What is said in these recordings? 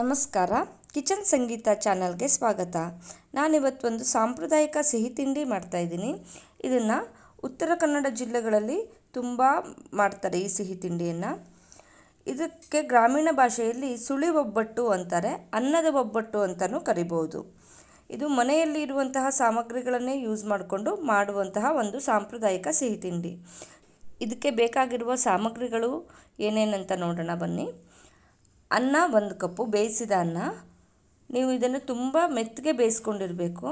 ನಮಸ್ಕಾರ. ಕಿಚನ್ ಸಂಗೀತ ಚಾನಲ್ಗೆ ಸ್ವಾಗತ. ನಾನಿವತ್ತೊಂದು ಸಾಂಪ್ರದಾಯಿಕ ಸಿಹಿ ತಿಂಡಿ ಮಾಡ್ತಾಯಿದ್ದೀನಿ ಇದನ್ನು ಉತ್ತರ ಕನ್ನಡ ಜಿಲ್ಲೆಗಳಲ್ಲಿ ತುಂಬ ಮಾಡ್ತಾರೆ ಈ ಸಿಹಿ ತಿಂಡಿಯನ್ನು. ಇದಕ್ಕೆ ಗ್ರಾಮೀಣ ಭಾಷೆಯಲ್ಲಿ ಸುಳಿ ಒಬ್ಬಟ್ಟು ಅಂತಾರೆ, ಅನ್ನದ ಒಬ್ಬಟ್ಟು ಅಂತಲೂ ಕರಿಬೋದು ಇದು ಮನೆಯಲ್ಲಿ ಇರುವಂತಹ ಸಾಮಗ್ರಿಗಳನ್ನೇ ಯೂಸ್ ಮಾಡಿಕೊಂಡು ಮಾಡುವಂತಹ ಒಂದು ಸಾಂಪ್ರದಾಯಿಕ ಸಿಹಿ ತಿಂಡಿ. ಇದಕ್ಕೆ ಬೇಕಾಗಿರುವ ಸಾಮಗ್ರಿಗಳು ಏನೇನಂತ ನೋಡೋಣ ಬನ್ನಿ. ಅನ್ನ ಒಂದು ಕಪ್ಪು, ಬೇಯಿಸಿದ ಅನ್ನ. ನೀವು ಇದನ್ನು ತುಂಬ ಮೆತ್ತಗೆ ಬೇಯಿಸ್ಕೊಂಡಿರಬೇಕು.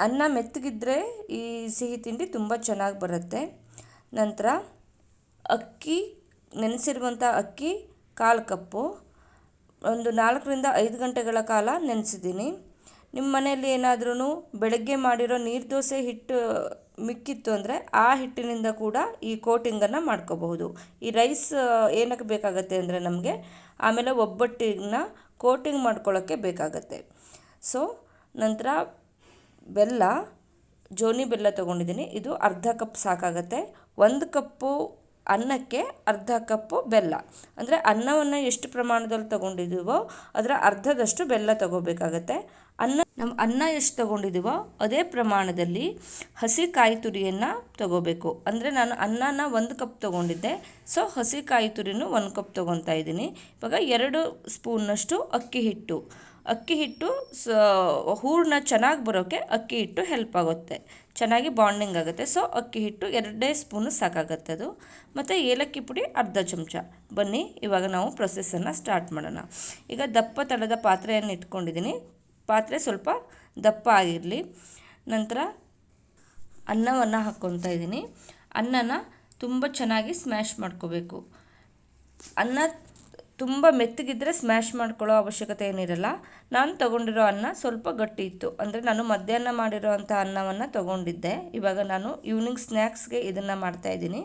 ಅನ್ನ ಮೆತ್ತಗಿದ್ರೆ ಈ ಸಿಹಿ ತಿಂಡಿ ತುಂಬ ಚೆನ್ನಾಗಿ ಬರುತ್ತೆ. ನಂತರ ಅಕ್ಕಿ ನೆನೆಸಿರುವಂಥ ಅಕ್ಕಿ ಕಾಲು ಕಪ್ಪು. ಒಂದು ನಾಲ್ಕರಿಂದ ಐದು ಗಂಟೆಗಳ ಕಾಲ ನೆನೆಸಿದ್ದೀನಿ. ನಿಮ್ಮ ಮನೆಯಲ್ಲಿ ಏನಾದ್ರೂ ಬೆಳಗ್ಗೆ ಮಾಡಿರೋ ನೀರು ದೋಸೆ ಹಿಟ್ಟು ಮಿಕ್ಕಿತ್ತು ಅಂದರೆ ಆ ಹಿಟ್ಟಿನಿಂದ ಕೂಡ ಈ ಕೋಟಿಂಗನ್ನು ಮಾಡ್ಕೋಬಹುದು. ಈ ರೈಸ್ ಏನಕ್ಕೆ ಬೇಕಾಗತ್ತೆ ಅಂದರೆ ನಮಗೆ ಆಮೇಲೆ ಒಬ್ಬಟ್ಟಿನ ಕೋಟಿಂಗ್ ಮಾಡ್ಕೊಳ್ಳೋಕ್ಕೆ ಬೇಕಾಗತ್ತೆ. ಸೊ ನಂತರ ಬೆಲ್ಲ, ಜೋನಿ ಬೆಲ್ಲ ತೊಗೊಂಡಿದ್ದೀನಿ. ಇದು ಅರ್ಧ ಕಪ್ ಸಾಕಾಗತ್ತೆ. ಒಂದು ಕಪ್ಪು ಅನ್ನಕ್ಕೆ ಅರ್ಧ ಕಪ್ಪು ಬೆಲ್ಲ. ಅಂದರೆ ಅನ್ನವನ್ನು ಎಷ್ಟು ಪ್ರಮಾಣದಲ್ಲಿ ತಗೊಂಡಿದ್ದೀವೋ ಅದರ ಅರ್ಧದಷ್ಟು ಬೆಲ್ಲ ತೊಗೋಬೇಕಾಗತ್ತೆ. ಅನ್ನ ನಮ್ಮ ಅನ್ನ ಎಷ್ಟು ತಗೊಂಡಿದ್ದೀವೋ ಅದೇ ಪ್ರಮಾಣದಲ್ಲಿ ಹಸಿ ಕಾಯಿ ತುರಿಯನ್ನು ತಗೋಬೇಕು. ಅಂದರೆ ನಾನು ಅನ್ನನ ಒಂದು ಕಪ್ ತಗೊಂಡಿದ್ದೆ. ಸೊ ಹಸಿ ಕಾಯಿ ತುರಿನೂ ಒಂದು ಕಪ್ ತೊಗೊತಾ ಇದ್ದೀನಿ. ಇವಾಗ ಎರಡು ಸ್ಪೂನ್ನಷ್ಟು ಅಕ್ಕಿ ಹಿಟ್ಟು. ಅಕ್ಕಿ ಹಿಟ್ಟು ಸ, ಹೂರಣ ಚೆನ್ನಾಗಿ ಬರೋಕ್ಕೆ ಅಕ್ಕಿ ಹಿಟ್ಟು ಹೆಲ್ಪ್ ಆಗುತ್ತೆ. ಚೆನ್ನಾಗಿ ಬಾಂಡಿಂಗ್ ಆಗುತ್ತೆ. ಸೊ ಅಕ್ಕಿ ಹಿಟ್ಟು ಎರಡೇ ಸ್ಪೂನು ಸಾಕಾಗತ್ತೆ ಅದು. ಮತ್ತು ಏಲಕ್ಕಿ ಪುಡಿ ಅರ್ಧ ಚಮಚ. ಬನ್ನಿ, ಇವಾಗ ನಾವು ಪ್ರೊಸೆಸನ್ನು ಸ್ಟಾರ್ಟ್ ಮಾಡೋಣ. ಈಗ ದಪ್ಪ ತಳದ ಪಾತ್ರೆಯನ್ನು ಇಟ್ಕೊಂಡಿದ್ದೀನಿ. ಪಾತ್ರೆ ಸ್ವಲ್ಪ ದಪ್ಪ ಆಗಿರಲಿ. ನಂತರ ಅನ್ನವನ್ನು ಹಾಕ್ಕೊತಾ ಇದ್ದೀನಿ. ಅನ್ನನ ತುಂಬ ಚೆನ್ನಾಗಿ ಸ್ಮ್ಯಾಶ್ ಮಾಡ್ಕೋಬೇಕು. ಅನ್ನ ತುಂಬ ಮೆತ್ತಗಿದ್ದರೆ ಸ್ಮ್ಯಾಶ್ ಮಾಡ್ಕೊಳ್ಳೋ ಅವಶ್ಯಕತೆ ಏನಿರಲ್ಲ. ನಾನು ತೊಗೊಂಡಿರೋ ಅನ್ನ ಸ್ವಲ್ಪ ಗಟ್ಟಿ ಇತ್ತು. ಅಂದರೆ ನಾನು ಮಧ್ಯಾಹ್ನ ಮಾಡಿರೋ ಅಂಥ ಅನ್ನವನ್ನು ತೊಗೊಂಡಿದ್ದೆ. ಇವಾಗ ನಾನು ಈವ್ನಿಂಗ್ ಸ್ನ್ಯಾಕ್ಸ್ಗೆ ಇದನ್ನು ಮಾಡ್ತಾಯಿದ್ದೀನಿ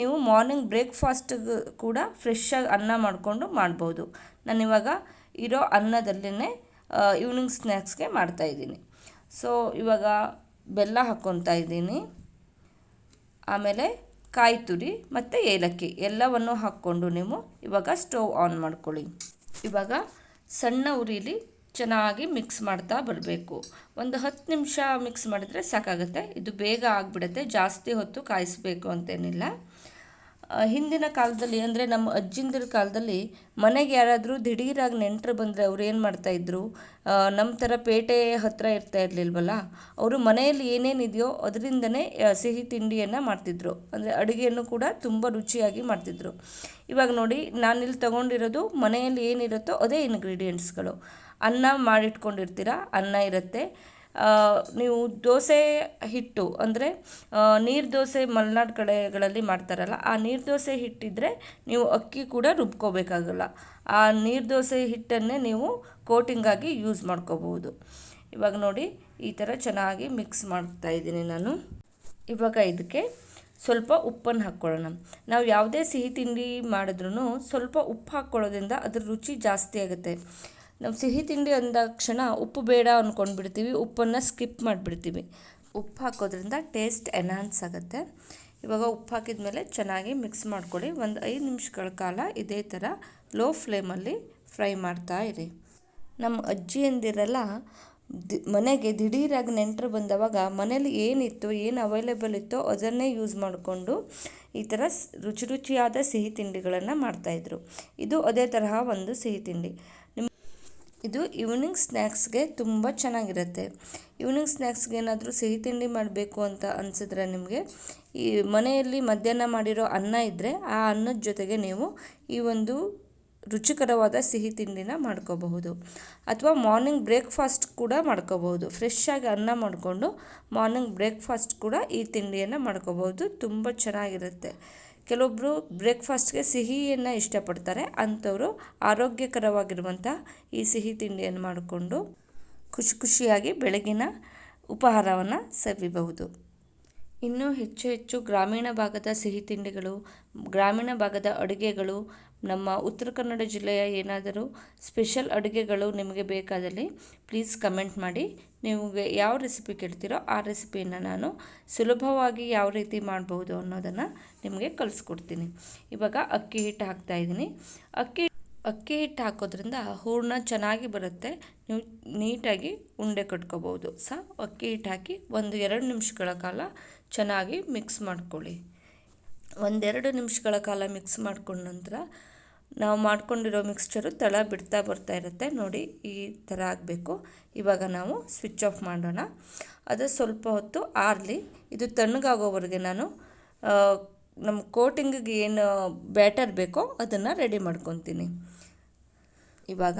ನೀವು ಮಾರ್ನಿಂಗ್ ಬ್ರೇಕ್ಫಾಸ್ಟ್ಗೆ ಕೂಡ ಫ್ರೆಶ್ಶಾಗಿ ಅನ್ನ ಮಾಡಿಕೊಂಡು ಮಾಡ್ಬೋದು. ನಾನಿವಾಗ ಇರೋ ಅನ್ನದಲ್ಲೇ ಈವ್ನಿಂಗ್ ಸ್ನ್ಯಾಕ್ಸ್ಗೆ ಮಾಡ್ತಾಯಿದ್ದೀನಿ ಸೊ ಇವಾಗ ಬೆಲ್ಲ ಹಾಕ್ಕೊತಾ ಇದ್ದೀನಿ. ಆಮೇಲೆ ಕಾಯಿ ತುರಿ ಮತ್ತು ಏಲಕ್ಕಿ ಎಲ್ಲವನ್ನು ಹಾಕ್ಕೊಂಡು ನೀವು ಇವಾಗ ಸ್ಟವ್ ಆನ್ ಮಾಡ್ಕೊಳ್ಳಿ. ಇವಾಗ ಸಣ್ಣ ಉರಿಲಿ ಚೆನ್ನಾಗಿ ಮಿಕ್ಸ್ ಮಾಡ್ತಾ ಬರಬೇಕು. ಒಂದು ಹತ್ತು ನಿಮಿಷ ಮಿಕ್ಸ್ ಮಾಡಿದರೆ ಸಾಕಾಗುತ್ತೆ. ಇದು ಬೇಗ ಆಗಿಬಿಡುತ್ತೆ. ಜಾಸ್ತಿ ಹೊತ್ತು ಕಾಯಿಸಬೇಕು ಅಂತೇನಿಲ್ಲ. ಹಿಂದಿನ ಕಾಲದಲ್ಲಿ, ಅಂದರೆ ನಮ್ಮ ಅಜ್ಜಿಂದರ ಕಾಲದಲ್ಲಿ ಮನೆಗೆ ಯಾರಾದರೂ ದಿಢೀರಾಗಿ ನೆಂಟರು ಬಂದರೆ ಅವ್ರು ಏನು ಮಾಡ್ತಾಯಿದ್ರು ನಮ್ಮ ಥರ ಪೇಟೆ ಹತ್ತಿರ ಇರ್ತಾ ಇರಲಿಲ್ವಲ್ಲ, ಅವರು ಮನೆಯಲ್ಲಿ ಏನೇನಿದೆಯೋ ಅದರಿಂದನೇ ಸಿಹಿ ತಿಂಡಿಯನ್ನು ಮಾಡ್ತಿದ್ರು. ಅಂದರೆ ಅಡುಗೆಯನ್ನು ಕೂಡ ತುಂಬ ರುಚಿಯಾಗಿ ಮಾಡ್ತಿದ್ರು. ಇವಾಗ ನೋಡಿ, ನಾನಿಲ್ಲಿ ತಗೊಂಡಿರೋದು ಮನೆಯಲ್ಲಿ ಏನಿರುತ್ತೋ ಅದೇ ಇಂಗ್ರೀಡಿಯೆಂಟ್ಸ್ಗಳು ಅನ್ನ ಮಾಡಿಟ್ಕೊಂಡಿರ್ತೀರ, ಅನ್ನ ಇರುತ್ತೆ. ನೀವು ದೋಸೆ ಹಿಟ್ಟು ಅಂದರೆ ನೀರು ದೋಸೆ ಮಲೆನಾಡು ಕಡೆಗಳಲ್ಲಿ ಮಾಡ್ತಾರಲ್ಲ, ಆ ನೀರು ದೋಸೆ ಹಿಟ್ಟಿದ್ರೆ ನೀವು ಅಕ್ಕಿ ಕೂಡ ರುಬ್ಕೋಬೇಕಾಗಲ್ಲ. ಆ ನೀರು ದೋಸೆ ಹಿಟ್ಟನ್ನೇ ನೀವು ಕೋಟಿಂಗಾಗಿ ಯೂಸ್ ಮಾಡ್ಕೋಬಹುದು. ಇವಾಗ ನೋಡಿ, ಈ ಥರ ಚೆನ್ನಾಗಿ ಮಿಕ್ಸ್ ಮಾಡ್ತಾ ಇದ್ದೀನಿ ನಾನು. ಇವಾಗ ಇದಕ್ಕೆ ಸ್ವಲ್ಪ ಉಪ್ಪನ್ನು ಹಾಕ್ಕೊಳ್ಳೋಣ. ನಾವು ಯಾವುದೇ ಸಿಹಿ ತಿಂಡಿ ಮಾಡಿದ್ರೂ ಸ್ವಲ್ಪ ಉಪ್ಪು ಹಾಕ್ಕೊಳ್ಳೋದ್ರಿಂದ ಅದ್ರ ರುಚಿ ಜಾಸ್ತಿ ಆಗುತ್ತೆ. ನಾವು ಸಿಹಿ ತಿಂಡಿ ಅಂದಾಕ್ಷಣ ಉಪ್ಪು ಬೇಡ ಅಂದ್ಕೊಂಡ್ಬಿಡ್ತೀವಿ ಉಪ್ಪನ್ನು ಸ್ಕಿಪ್ ಮಾಡಿಬಿಡ್ತೀವಿ. ಉಪ್ಪು ಹಾಕೋದ್ರಿಂದ ಟೇಸ್ಟ್ ಎನ್ಹಾನ್ಸ್ ಆಗುತ್ತೆ. ಇವಾಗ ಉಪ್ಪು ಹಾಕಿದ ಮೇಲೆ ಚೆನ್ನಾಗಿ ಮಿಕ್ಸ್ ಮಾಡ್ಕೊಳ್ಳಿ. ಒಂದು ಐದು ನಿಮಿಷಗಳ ಕಾಲ ಇದೇ ಥರ ಲೋ ಫ್ಲೇಮಲ್ಲಿ ಫ್ರೈ ಮಾಡ್ತಾ ಇರಿ. ನಮ್ಮ ಅಜ್ಜಿಯಂದಿರೆಲ್ಲ ದಿ ಮನೆಗೆ ದಿಢೀರಾಗಿ ನೆಂಟರು ಬಂದವಾಗ ಮನೇಲಿ ಏನಿತ್ತು, ಏನು ಅವೈಲೇಬಲ್ ಇತ್ತೋ ಅದನ್ನೇ ಯೂಸ್ ಮಾಡಿಕೊಂಡು ಈ ಥರ ರುಚಿ ರುಚಿಯಾದ ಸಿಹಿ ತಿಂಡಿಗಳನ್ನು ಮಾಡ್ತಾಯಿದ್ರು ಇದು ಅದೇ ತರಹ ಒಂದು ಸಿಹಿ ತಿಂಡಿ. ಇದು ಈವ್ನಿಂಗ್ ಸ್ನ್ಯಾಕ್ಸ್ಗೆ ತುಂಬ ಚೆನ್ನಾಗಿರುತ್ತೆ. ಈವ್ನಿಂಗ್ ಸ್ನ್ಯಾಕ್ಸ್ಗೆ ಏನಾದರೂ ಸಿಹಿ ತಿಂಡಿ ಮಾಡಬೇಕು ಅಂತ ಅನಿಸಿದ್ರೆ ನಿಮಗೆ, ಈ ಮನೆಯಲ್ಲಿ ಮಧ್ಯಾಹ್ನ ಮಾಡಿರೋ ಅನ್ನ ಇದ್ದರೆ ಆ ಅನ್ನದ ಜೊತೆಗೆ ನೀವು ಈ ಒಂದು ರುಚಿಕರವಾದ ಸಿಹಿ ತಿಂಡಿನ ಮಾಡ್ಕೋಬಹುದು. ಅಥವಾ ಮಾರ್ನಿಂಗ್ ಬ್ರೇಕ್ಫಾಸ್ಟ್ ಕೂಡ ಮಾಡ್ಕೋಬಹುದು. ಫ್ರೆಶ್ಶಾಗಿ ಅನ್ನ ಮಾಡಿಕೊಂಡು ಮಾರ್ನಿಂಗ್ ಬ್ರೇಕ್ಫಾಸ್ಟ್ ಕೂಡ ಈ ತಿಂಡಿಯನ್ನು ಮಾಡ್ಕೋಬಹುದು. ತುಂಬ ಚೆನ್ನಾಗಿರುತ್ತೆ. ಕೆಲವೊಬ್ಬರು ಬ್ರೇಕ್ಫಾಸ್ಟ್ಗೆ ಸಿಹಿಯನ್ನು ಇಷ್ಟಪಡ್ತಾರೆ. ಅಂಥವರು ಆರೋಗ್ಯಕರವಾಗಿರುವಂಥ ಈ ಸಿಹಿ ತಿಂಡಿಯನ್ನು ಮಾಡಿಕೊಂಡು ಖುಷಿ ಖುಷಿಯಾಗಿ ಬೆಳಗಿನ ಉಪಹಾರವನ್ನು ಸವಿಬಹುದು ಇನ್ನೂ ಹೆಚ್ಚು ಹೆಚ್ಚು ಗ್ರಾಮೀಣ ಭಾಗದ ಸಿಹಿ ತಿಂಡಿಗಳು, ಗ್ರಾಮೀಣ ಭಾಗದ ಅಡುಗೆಗಳು, ನಮ್ಮ ಉತ್ತರ ಕನ್ನಡ ಜಿಲ್ಲೆಯ ಏನಾದರೂ ಸ್ಪೆಷಲ್ ಅಡುಗೆಗಳು ನಿಮಗೆ ಬೇಕಾದಲ್ಲಿ ಪ್ಲೀಸ್ ಕಮೆಂಟ್ ಮಾಡಿ. ನಿಮಗೆ ಯಾವ ರೆಸಿಪಿ ಕೇಳ್ತೀರೋ ಆ ರೆಸಿಪಿಯನ್ನು ನಾನು ಸುಲಭವಾಗಿ ಯಾವ ರೀತಿ ಮಾಡ್ಬೋದು ಅನ್ನೋದನ್ನು ನಿಮಗೆ ಕಲಿಸ್ಕೊಡ್ತೀನಿ ಇವಾಗ ಅಕ್ಕಿ ಹಿಟ್ಟು ಹಾಕ್ತಾಯಿದ್ದೀನಿ ಅಕ್ಕಿ ಅಕ್ಕಿ ಹಿಟ್ಟು ಹಾಕೋದ್ರಿಂದ ಹೂರಣ ಚೆನ್ನಾಗಿ ಬರುತ್ತೆ. ನೀವು ನೀಟಾಗಿ ಉಂಡೆ ಕಟ್ಕೋಬೋದು ಸಹ ಅಕ್ಕಿ ಹಿಟ್ಟು ಹಾಕಿ ಒಂದು ಎರಡು ನಿಮಿಷಗಳ ಕಾಲ ಚೆನ್ನಾಗಿ ಮಿಕ್ಸ್ ಮಾಡ್ಕೊಳ್ಳಿ. ಒಂದೆರಡು ನಿಮಿಷಗಳ ಕಾಲ ಮಿಕ್ಸ್ ಮಾಡ್ಕೊಂಡ ನಂತರ ನಾವು ಮಾಡ್ಕೊಂಡಿರೋ ಮಿಕ್ಸ್ಚರು ತಳ ಬಿಡ್ತಾ ಬರ್ತಾ ಇರುತ್ತೆ. ನೋಡಿ ಈ ಥರ ಆಗಬೇಕು. ಇವಾಗ ನಾವು ಸ್ವಿಚ್ ಆಫ್ ಮಾಡೋಣ. ಅದು ಸ್ವಲ್ಪ ಹೊತ್ತು ಆರಲಿ. ಇದು ತಣ್ಣಗಾಗೋವರೆಗೆ ನಾನು ನಮ್ಮ ಕೋಟಿಂಗಿಗೆ ಏನು ಬ್ಯಾಟರ್ ಬೇಕೋ ಅದನ್ನು ರೆಡಿ ಮಾಡ್ಕೊತೀನಿ. ಇವಾಗ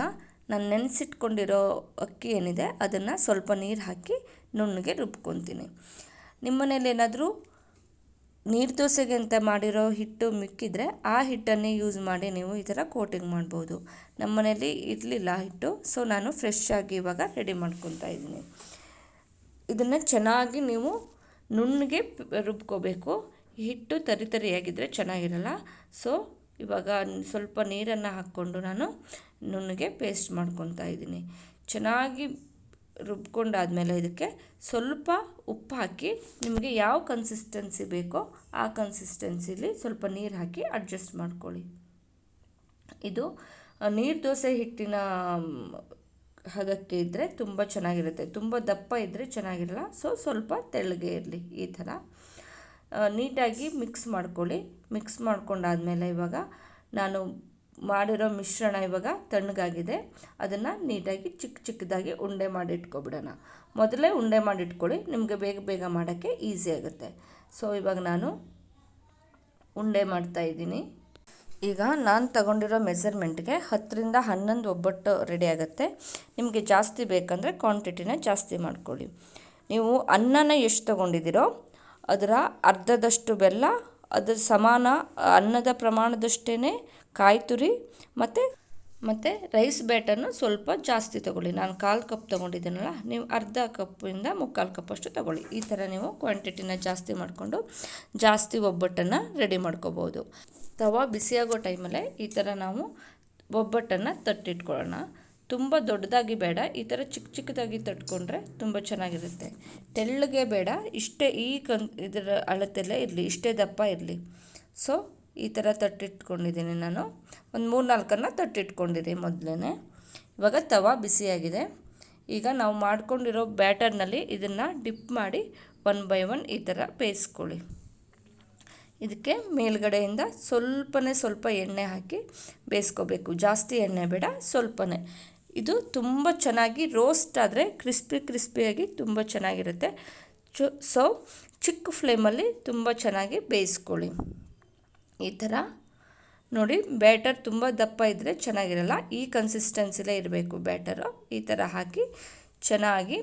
ನಾನು ನೆನೆಸಿಟ್ಕೊಂಡಿರೋ ಅಕ್ಕಿ ಏನಿದೆ ಅದನ್ನು ಸ್ವಲ್ಪ ನೀರು ಹಾಕಿ ನುಣ್ಣಗೆ ರುಬ್ಕೊತೀನಿ. ನಿಮ್ಮನೇಲಿ ಏನಾದರೂ ನೀರು ದೋಸೆಗೆ ಅಂತ ಮಾಡಿರೋ ಹಿಟ್ಟು ಮಿಕ್ಕಿದ್ರೆ ಆ ಹಿಟ್ಟನ್ನೇ ಯೂಸ್ ಮಾಡಿ ನೀವು ಈ ಥರ ಕೋಟಿಂಗ್ ಮಾಡ್ಬೋದು. ನಮ್ಮ ಮನೇಲಿ ಇರಲಿಲ್ಲ ಹಿಟ್ಟು ಸೊ ನಾನು ಫ್ರೆಶ್ ಆಗಿ ಇವಾಗ ರೆಡಿ ಮಾಡ್ಕೊತಾ ಇದ್ದೀನಿ. ಇದನ್ನು ಚೆನ್ನಾಗಿ ನೀವು ನುಣ್ಣಗೆ ರುಬ್ಕೋಬೇಕು. ಹಿಟ್ಟು ತರಿ ತರಿಯಾಗಿದ್ದರೆ ಚೆನ್ನಾಗಿರಲ್ಲ ಸೊ ಇವಾಗ ಸ್ವಲ್ಪ ನೀರನ್ನು ಹಾಕ್ಕೊಂಡು ನಾನು ನುಣ್ಣಗೆ ಪೇಸ್ಟ್ ಮಾಡ್ಕೊತಾ ಇದ್ದೀನಿ. ಚೆನ್ನಾಗಿ ರುಬ್ಕೊಂಡಾದಮೇಲೆ ಇದಕ್ಕೆ ಸ್ವಲ್ಪ ಉಪ್ಪು ಹಾಕಿ ನಿಮಗೆ ಯಾವ ಕನ್ಸಿಸ್ಟೆನ್ಸಿ ಬೇಕೋ ಆ ಕನ್ಸಿಸ್ಟೆನ್ಸಿಲಿ ಸ್ವಲ್ಪ ನೀರು ಹಾಕಿ ಅಡ್ಜಸ್ಟ್ ಮಾಡ್ಕೊಳ್ಳಿ. ಇದು ನೀರು ದೋಸೆ ಹಿಟ್ಟಿನ ಹದಕ್ಕೆ ಇದ್ದರೆ ತುಂಬ ಚೆನ್ನಾಗಿರುತ್ತೆ. ತುಂಬ ದಪ್ಪ ಇದ್ದರೆ ಚೆನ್ನಾಗಿರಲ್ಲ. ಸೊ ಸ್ವಲ್ಪ ತೆಳ್ಳಗೆ ಇರಲಿ ಈ ಥರ. ನೀಟಾಗಿ ಮಿಕ್ಸ್ ಮಾಡ್ಕೊಳ್ಳಿ. ಮಿಕ್ಸ್ ಮಾಡ್ಕೊಂಡಾದಮೇಲೆ ಇವಾಗ ನಾನು ಮಾಡಿರೋ ಮಿಶ್ರಣ ಇವಾಗ ತಣ್ಣಗಾಗಿದೆ. ಅದನ್ನು ನೀಟಾಗಿ ಚಿಕ್ಕ ಚಿಕ್ಕದಾಗಿ ಉಂಡೆ ಮಾಡಿ ಇಟ್ಕೊಬಿಡೋಣ. ಮೊದಲೇ ಉಂಡೆ ಮಾಡಿಟ್ಕೊಳ್ಳಿ ನಿಮಗೆ ಬೇಗ ಬೇಗ ಮಾಡೋಕ್ಕೆ ಈಸಿ ಆಗುತ್ತೆ. ಸೊ ಇವಾಗ ನಾನು ಉಂಡೆ ಮಾಡ್ತಾಯಿದ್ದೀನಿ ಈಗ ನಾನು ತಗೊಂಡಿರೋ ಮೆಸರ್ಮೆಂಟ್ಗೆ ಹತ್ತರಿಂದ ಹನ್ನೊಂದು ಒಬ್ಬಟ್ಟು ರೆಡಿ ಆಗುತ್ತೆ. ನಿಮಗೆ ಜಾಸ್ತಿ ಬೇಕಂದರೆ ಕ್ವಾಂಟಿಟಿನ ಜಾಸ್ತಿ ಮಾಡ್ಕೊಳ್ಳಿ. ನೀವು ಅನ್ನನ ಎಷ್ಟು ತೊಗೊಂಡಿದ್ದೀರೋ, ಅದರ ಅರ್ಧದಷ್ಟು ಬೆಲ್ಲ ಅದರ ಸಮಾನ, ಅನ್ನದ ಪ್ರಮಾಣದಷ್ಟೇ ಕಾಯಿ ತುರಿ ಮತ್ತು ಮತ್ತು ರೈಸ್ ಬ್ಯಾಟನ್ನು ಸ್ವಲ್ಪ ಜಾಸ್ತಿ ತೊಗೊಳ್ಳಿ. ನಾನು ಕಾಲು ಕಪ್ ತೊಗೊಂಡಿದ್ದೀನಲ್ಲ, ನೀವು ಅರ್ಧ ಕಪ್ಪಿಂದ ಮುಕ್ಕಾಲು ಕಪ್ಪಷ್ಟು ತೊಗೊಳ್ಳಿ. ಈ ಥರ ನೀವು ಕ್ವಾಂಟಿಟಿನ ಜಾಸ್ತಿ ಮಾಡಿಕೊಂಡು ಜಾಸ್ತಿ ಒಬ್ಬಟ್ಟನ್ನು ರೆಡಿ ಮಾಡ್ಕೋಬೋದು. ತವ ಬಿಸಿಯಾಗೋ ಟೈಮಲ್ಲೇ ಈ ಥರ ನಾವು ಒಬ್ಬಟ್ಟನ್ನು ತಟ್ಟಿಟ್ಕೊಳ್ಳೋಣ. ತುಂಬ ದೊಡ್ಡದಾಗಿ ಬೇಡ, ಈ ಥರ ಚಿಕ್ಕ ಚಿಕ್ಕದಾಗಿ ತಟ್ಕೊಂಡ್ರೆ ತುಂಬ ಚೆನ್ನಾಗಿರುತ್ತೆ. ತೆಳ್ಳಗೆ ಬೇಡ, ಇಷ್ಟೇ ಈ ಕನ್, ಇದರ ಅಳತೆಲ್ಲೇ ಇರಲಿ, ಇಷ್ಟೇ ದಪ್ಪ ಇರಲಿ. ಸೊ ಈ ಥರ ತಟ್ಟಿಟ್ಕೊಂಡಿದ್ದೀನಿ ನಾನು. ಒಂದು ಮೂರು ನಾಲ್ಕನ್ನು ತಟ್ಟಿಟ್ಕೊಂಡಿದ್ದೀನಿ ಮೊದಲೇ ಇವಾಗ ತವ ಬಿಸಿಯಾಗಿದೆ. ಈಗ ನಾವು ಮಾಡ್ಕೊಂಡಿರೋ ಬ್ಯಾಟರ್ನಲ್ಲಿ ಇದನ್ನು ಡಿಪ್ ಮಾಡಿ ಒನ್ ಬೈ ಒನ್ ಈ ಥರ ಬೇಯಿಸ್ಕೊಳ್ಳಿ ಇದಕ್ಕೆ ಮೇಲ್ಗಡೆಯಿಂದ ಸ್ವಲ್ಪನೇ ಸ್ವಲ್ಪ ಎಣ್ಣೆ ಹಾಕಿ ಬೇಯಿಸ್ಕೋಬೇಕು. ಜಾಸ್ತಿ ಎಣ್ಣೆ ಬೇಡ, ಸ್ವಲ್ಪನೇ. ಇದು ತುಂಬ ಚೆನ್ನಾಗಿ ರೋಸ್ಟ್ ಆದರೆ ಕ್ರಿಸ್ಪಿ ಕ್ರಿಸ್ಪಿಯಾಗಿ ತುಂಬ ಚೆನ್ನಾಗಿರುತ್ತೆ. ಚು ಸೊ ಚಿಕ್ಕ ಫ್ಲೇಮಲ್ಲಿ ತುಂಬ ಚೆನ್ನಾಗಿ ಬೇಯಿಸ್ಕೊಳ್ಳಿ. ಈ ಥರ ನೋಡಿ ಬ್ಯಾಟರ್ ತುಂಬ ದಪ್ಪ ಇದ್ದರೆ ಚೆನ್ನಾಗಿರಲ್ಲ. ಈ ಕನ್ಸಿಸ್ಟೆನ್ಸಿಲೇ ಇರಬೇಕು ಬ್ಯಾಟರು ಈ ಥರ ಹಾಕಿ ಚೆನ್ನಾಗಿ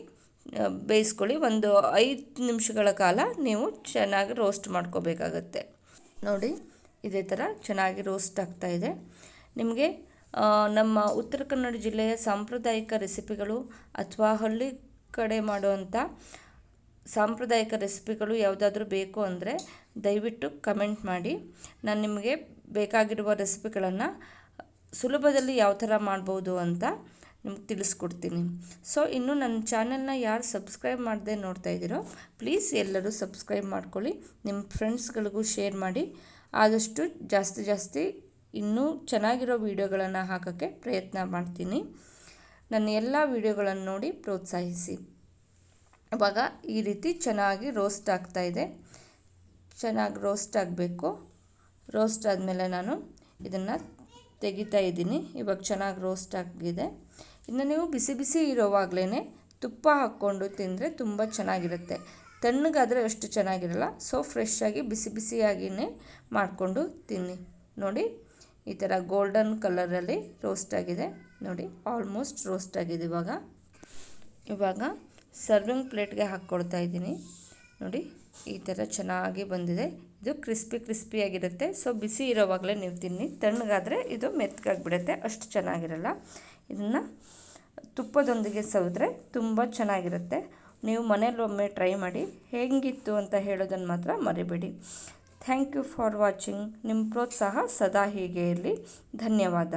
ಬೇಯಿಸ್ಕೊಳ್ಳಿ. ಒಂದು ಐದು ನಿಮಿಷಗಳ ಕಾಲ ನೀವು ಚೆನ್ನಾಗಿ ರೋಸ್ಟ್ ಮಾಡ್ಕೋಬೇಕಾಗತ್ತೆ. ನೋಡಿ, ಇದೇ ಥರ ಚೆನ್ನಾಗಿ ರೋಸ್ಟ್ ಆಗ್ತಾಯಿದೆ ನಿಮಗೆ ನಮ್ಮ ಉತ್ತರ ಕನ್ನಡ ಜಿಲ್ಲೆಯ ಸಾಂಪ್ರದಾಯಿಕ ರೆಸಿಪಿಗಳು ಅಥವಾ ಹಳ್ಳಿ ಕಡೆ ಮಾಡುವಂಥ ಸಾಂಪ್ರದಾಯಿಕ ರೆಸಿಪಿಗಳು ಯಾವುದಾದ್ರೂ ಬೇಕು ಅಂದರೆ ದಯವಿಟ್ಟು ಕಮೆಂಟ್ ಮಾಡಿ. ನಾನು ನಿಮಗೆ ಬೇಕಾಗಿರುವ ರೆಸಿಪಿಗಳನ್ನು ಸುಲಭದಲ್ಲಿ ಯಾವ ಥರ ಮಾಡ್ಬೋದು ಅಂತ ನಿಮ್ಗೆ ತಿಳಿಸ್ಕೊಡ್ತೀನಿ. ಸೊ, ಇನ್ನು ನನ್ನ ಚಾನೆಲ್ನ ಯಾರು ಸಬ್ಸ್ಕ್ರೈಬ್ ಮಾಡದೆ ನೋಡ್ತಾ ಇದ್ದೀರೋ, ಪ್ಲೀಸ್ ಎಲ್ಲರೂ ಸಬ್ಸ್ಕ್ರೈಬ್ ಮಾಡ್ಕೊಳ್ಳಿ. ನಿಮ್ಮ ಫ್ರೆಂಡ್ಸ್ಗಳಿಗೂ ಶೇರ್ ಮಾಡಿ. ಆದಷ್ಟು ಜಾಸ್ತಿ ಜಾಸ್ತಿ ಇನ್ನೂ ಚೆನ್ನಾಗಿರೋ ವೀಡಿಯೋಗಳನ್ನು ಹಾಕೋಕ್ಕೆ ಪ್ರಯತ್ನ ಮಾಡ್ತೀನಿ. ನನ್ನ ಎಲ್ಲ ವೀಡಿಯೋಗಳನ್ನು ನೋಡಿ ಪ್ರೋತ್ಸಾಹಿಸಿ. ಇವಾಗ ಈ ರೀತಿ ಚೆನ್ನಾಗಿ ರೋಸ್ಟ್ ಆಗ್ತಾ ಇದೆ. ಚೆನ್ನಾಗಿ ರೋಸ್ಟ್ ಆಗಬೇಕು. ರೋಸ್ಟ್ ಆದಮೇಲೆ ನಾನು ಇದನ್ನು ತೆಗಿತಾ ಇದ್ದೀನಿ. ಇವಾಗ ಚೆನ್ನಾಗಿ ರೋಸ್ಟ್ ಆಗಿದೆ. ಇನ್ನು ನೀವು ಬಿಸಿ ಬಿಸಿ ಇರೋವಾಗಲೇ ತುಪ್ಪ ಹಾಕ್ಕೊಂಡು ತಿಂದರೆ ತುಂಬ ಚೆನ್ನಾಗಿರುತ್ತೆ. ತಣ್ಣಗಾದರೆ ಅಷ್ಟು ಚೆನ್ನಾಗಿರಲ್ಲ. ಸೊ ಫ್ರೆಶ್ ಆಗಿ ಬಿಸಿ ಬಿಸಿಯಾಗಿಯೇ ಮಾಡಿಕೊಂಡು ತಿನ್ನಿ. ನೋಡಿ. ಈ ಥರ ಗೋಲ್ಡನ್ ಕಲರಲ್ಲಿ ರೋಸ್ಟ್ ಆಗಿದೆ. ನೋಡಿ ಆಲ್ಮೋಸ್ಟ್ ರೋಸ್ಟ್ ಆಗಿದೆ ಇವಾಗ. ಇವಾಗ ಸರ್ವಿಂಗ್ ಪ್ಲೇಟ್ಗೆ ಹಾಕ್ಕೊಡ್ತಾ ಇದ್ದೀನಿ. ನೋಡಿ, ಈ ಥರ ಚೆನ್ನಾಗಿ ಬಂದಿದೆ. ಇದು ಕ್ರಿಸ್ಪಿ ಕ್ರಿಸ್ಪಿಯಾಗಿರುತ್ತೆ ಸೊ ಬಿಸಿ ಇರೋವಾಗಲೇ ನೀವು ತಿನ್ನಿ. ತಣ್ಣಗಾದರೆ ಇದು ಮೆತ್ತಗಾಗಿಬಿಡುತ್ತೆ ಅಷ್ಟು ಚೆನ್ನಾಗಿರಲ್ಲ. ಇದನ್ನು ತುಪ್ಪದೊಂದಿಗೆ ಸವಿದ್ರೆ ತುಂಬ ಚೆನ್ನಾಗಿರುತ್ತೆ. ನೀವು ಮನೇಲಿ ಒಮ್ಮೆ ಟ್ರೈ ಮಾಡಿ. ಹೇಗಿತ್ತು ಅಂತ ಹೇಳೋದನ್ನು ಮಾತ್ರ ಮರಿಬೇಡಿ. ಥ್ಯಾಂಕ್ ಯು ಫಾರ್ ವಾಚಿಂಗ್ ನಿಮ್ಮ ಪ್ರೋತ್ಸಾಹ ಸದಾ ಹೀಗೆ ಇರಲಿ. ಧನ್ಯವಾದ.